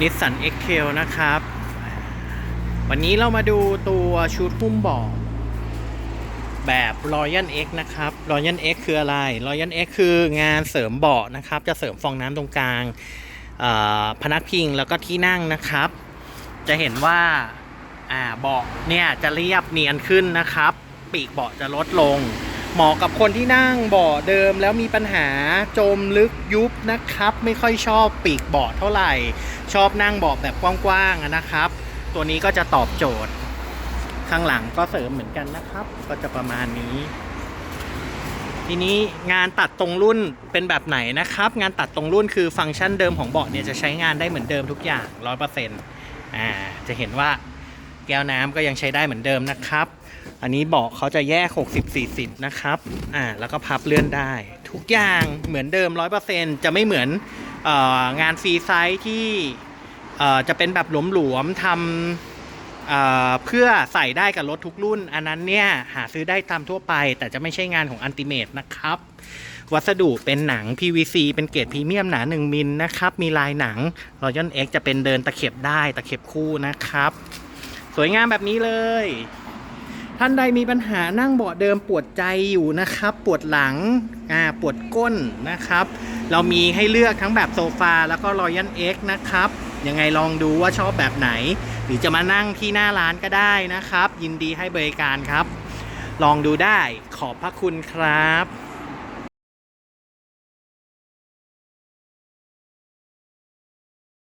นิสสัน x t r a i l นะครับ วันนี้เรามาดูตัวชุดหุ้มเบาะแบบ Royal X นะครับ Royal X คืออะไร Royal X คืองานเสริมเบาะนะครับ จะเสริมฟองน้ำตรงกลางพนักพิงแล้วก็ที่นั่งนะครับ จะเห็นว่าเบาะเนี่ยจะเรียบเนียนขึ้นนะครับ ปีกเบาะจะลดลง เหมาะกับคนที่นั่งเบาะเดิมแล้วมีปัญหาจมลึกยุบนะครับ ไม่ค่อยชอบปีกเบาะเท่าไหร่ ชอบนั่งเบาะแบบกว้างๆนะครับ ตัวนี้ก็จะตอบโจทย์ ข้างหลังก็เสริมเหมือนกันนะครับ ก็จะประมาณนี้ ทีนี้งานตัดตรงรุ่นเป็นแบบไหนนะครับ งานตัดตรงรุ่นคือฟังก์ชันเดิมของเบาะเนี่ยจะใช้งานได้เหมือนเดิมทุกอย่าง100%อ่าจะเห็นว่าแก้วน้ำก็ยังใช้ได้เหมือนเดิมนะครับ อันนี้เบาะเขาจะแยก 60-40 นะครับ อ่า แล้วก็พับเลื่อนได้ ทุกอย่างเหมือนเดิม 100%จะไม่เหมือน งานฟรีไซส์ที่จะเป็นแบบหลวมๆทำเเพื่อใส่ได้กับรถทุกรุ่น อันนั้นเนี่ยหาซื้อได้ตามทั่วไป แต่จะไม่ใช่งานของอันติเมตนะครับ วัสดุเป็นหนัง PVC เป็นเกรดพรีเมียมหนา 1 มิลนะครับ มีลายหนัง Royal X จะเป็นเดินตะเข็บได้ตะเข็บคู่นะครับ สวยงามแบบนี้เลย ท่านใดมีปัญหานั่งเบาะเดิมปวดใจอยู่นะครับ ปวดหลังอ่าปวดก้นนะครับ เรามีให้เลือกทั้งแบบโซฟาแล้วก็รอยัลเอ็กนะครับ ยังไงลองดูว่าชอบแบบไหน หรือจะมานั่งที่หน้าร้านก็ได้นะครับ ยินดีให้บริการครับ ลองดูได้ขอบพระคุณครับ